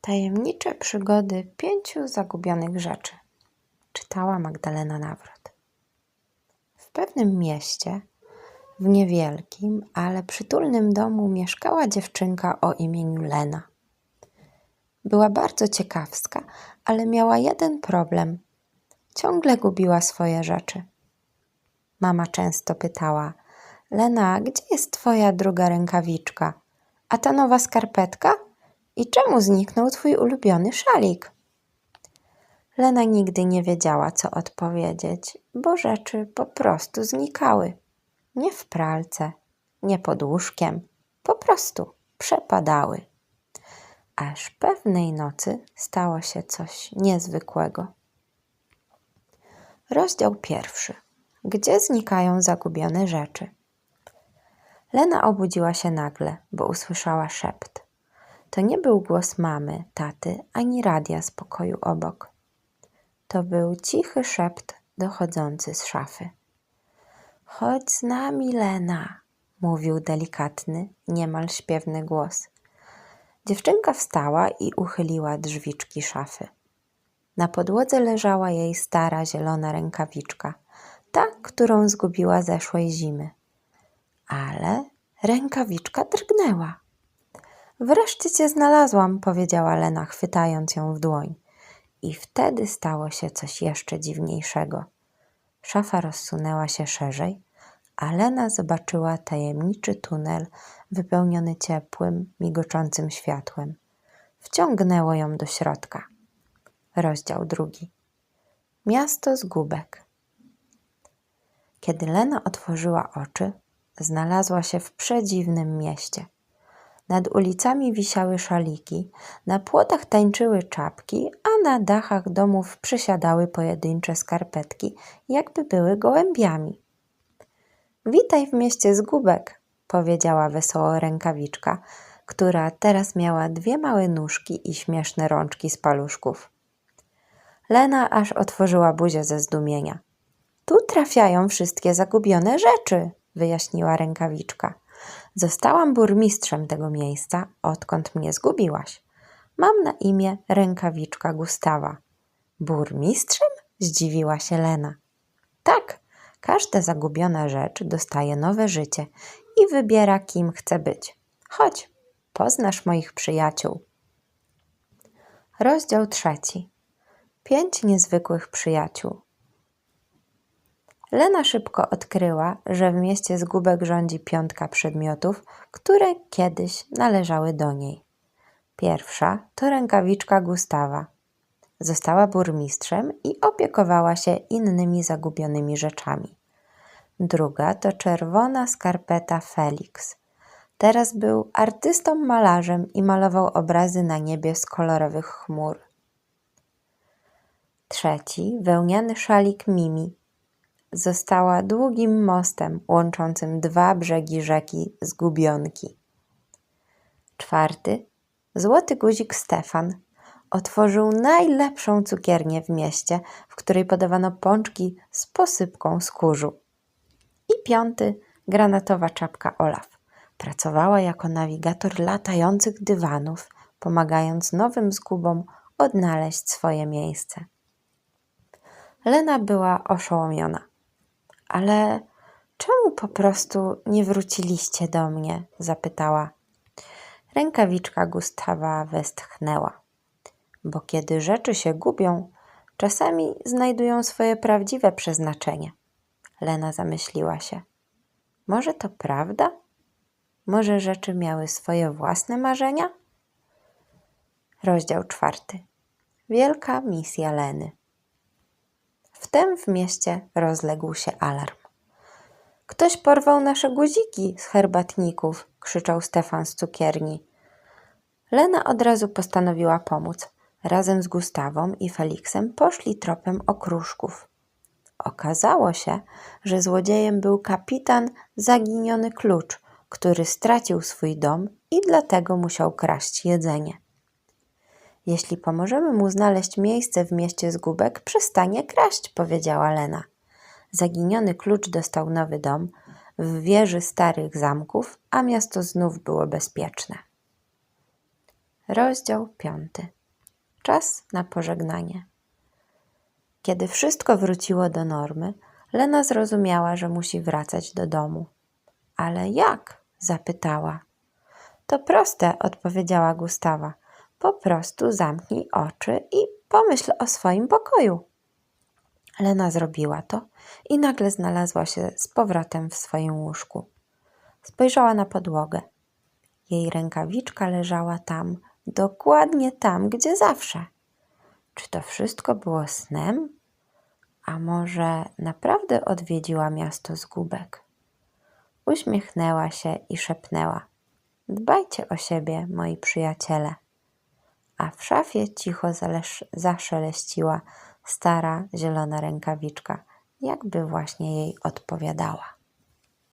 Tajemnicze przygody pięciu zagubionych rzeczy. Czytała Magdalena Nawrot. W pewnym mieście, w niewielkim, ale przytulnym domu mieszkała dziewczynka o imieniu Lena. Była bardzo ciekawska, ale miała jeden problem. Ciągle gubiła swoje rzeczy. Mama często pytała: Lena, gdzie jest twoja druga rękawiczka? A ta nowa skarpetka? I czemu zniknął twój ulubiony szalik? Lena nigdy nie wiedziała, co odpowiedzieć, bo rzeczy po prostu znikały. Nie w pralce, nie pod łóżkiem, po prostu przepadały. Aż pewnej nocy stało się coś niezwykłego. Rozdział pierwszy. Gdzie znikają zagubione rzeczy? Lena obudziła się nagle, bo usłyszała szept. To nie był głos mamy, taty, ani radia z pokoju obok. To był cichy szept dochodzący z szafy. Chodź z nami, Lena, mówił delikatny, niemal śpiewny głos. Dziewczynka wstała i uchyliła drzwiczki szafy. Na podłodze leżała jej stara zielona rękawiczka, ta, którą zgubiła zeszłej zimy. Ale rękawiczka drgnęła. Wreszcie cię znalazłam, powiedziała Lena, chwytając ją w dłoń. I wtedy stało się coś jeszcze dziwniejszego. Szafa rozsunęła się szerzej, a Lena zobaczyła tajemniczy tunel wypełniony ciepłym, migoczącym światłem. Wciągnęło ją do środka. Rozdział drugi. Miasto zgubek. Kiedy Lena otworzyła oczy, znalazła się w przedziwnym mieście. Nad ulicami wisiały szaliki, na płotach tańczyły czapki, a na dachach domów przysiadały pojedyncze skarpetki, jakby były gołębiami. Witaj w mieście zgubek, powiedziała wesoło rękawiczka, która teraz miała dwie małe nóżki i śmieszne rączki z paluszków. Lena aż otworzyła buzię ze zdumienia. Tu trafiają wszystkie zagubione rzeczy, wyjaśniła rękawiczka. Zostałam burmistrzem tego miejsca, odkąd mnie zgubiłaś. Mam na imię rękawiczka Gustawa. Burmistrzem? zdziwiła się Lena. Tak, każda zagubiona rzecz dostaje nowe życie i wybiera, kim chce być. Chodź, poznasz moich przyjaciół. Rozdział trzeci. Pięć niezwykłych przyjaciół. Lena szybko odkryła, że w mieście zgubek rządzi piątka przedmiotów, które kiedyś należały do niej. Pierwsza to rękawiczka Gustawa. Została burmistrzem i opiekowała się innymi zagubionymi rzeczami. Druga to czerwona skarpeta Felix. Teraz był artystą malarzem i malował obrazy na niebie z kolorowych chmur. Trzeci wełniany szalik Mimi została długim mostem łączącym dwa brzegi rzeki Zgubionki. Czwarty, złoty guzik Stefan, otworzył najlepszą cukiernię w mieście, w której podawano pączki z posypką z kurzu. I piąty, granatowa czapka Olaf. Pracowała jako nawigator latających dywanów, pomagając nowym zgubom odnaleźć swoje miejsce. Lena była oszołomiona. Ale czemu po prostu nie wróciliście do mnie? zapytała. Rękawiczka Gustawa westchnęła. Bo kiedy rzeczy się gubią, czasami znajdują swoje prawdziwe przeznaczenie. Lena zamyśliła się. Może to prawda? Może rzeczy miały swoje własne marzenia? Rozdział czwarty. Wielka misja Leny. Wtem w mieście rozległ się alarm. Ktoś porwał nasze guziki z herbatników, krzyczał Stefan z cukierni. Lena od razu postanowiła pomóc. Razem z Gustawą i Feliksem poszli tropem okruszków. Okazało się, że złodziejem był kapitan Zaginiony Klucz, który stracił swój dom i dlatego musiał kraść jedzenie. Jeśli pomożemy mu znaleźć miejsce w mieście zgubek, przestanie kraść, powiedziała Lena. Zaginiony klucz dostał nowy dom w wieży starych zamków, a miasto znów było bezpieczne. Rozdział piąty. Czas na pożegnanie. Kiedy wszystko wróciło do normy, Lena zrozumiała, że musi wracać do domu. Ale jak? zapytała. To proste, odpowiedziała Gustawa. Po prostu zamknij oczy i pomyśl o swoim pokoju. Lena zrobiła to i nagle znalazła się z powrotem w swoim łóżku. Spojrzała na podłogę. Jej rękawiczka leżała tam, dokładnie tam, gdzie zawsze. Czy to wszystko było snem? A może naprawdę odwiedziła miasto zgubek? Uśmiechnęła się i szepnęła: Dbajcie o siebie, moi przyjaciele. A w szafie cicho zaszeleściła stara zielona rękawiczka, jakby właśnie jej odpowiadała.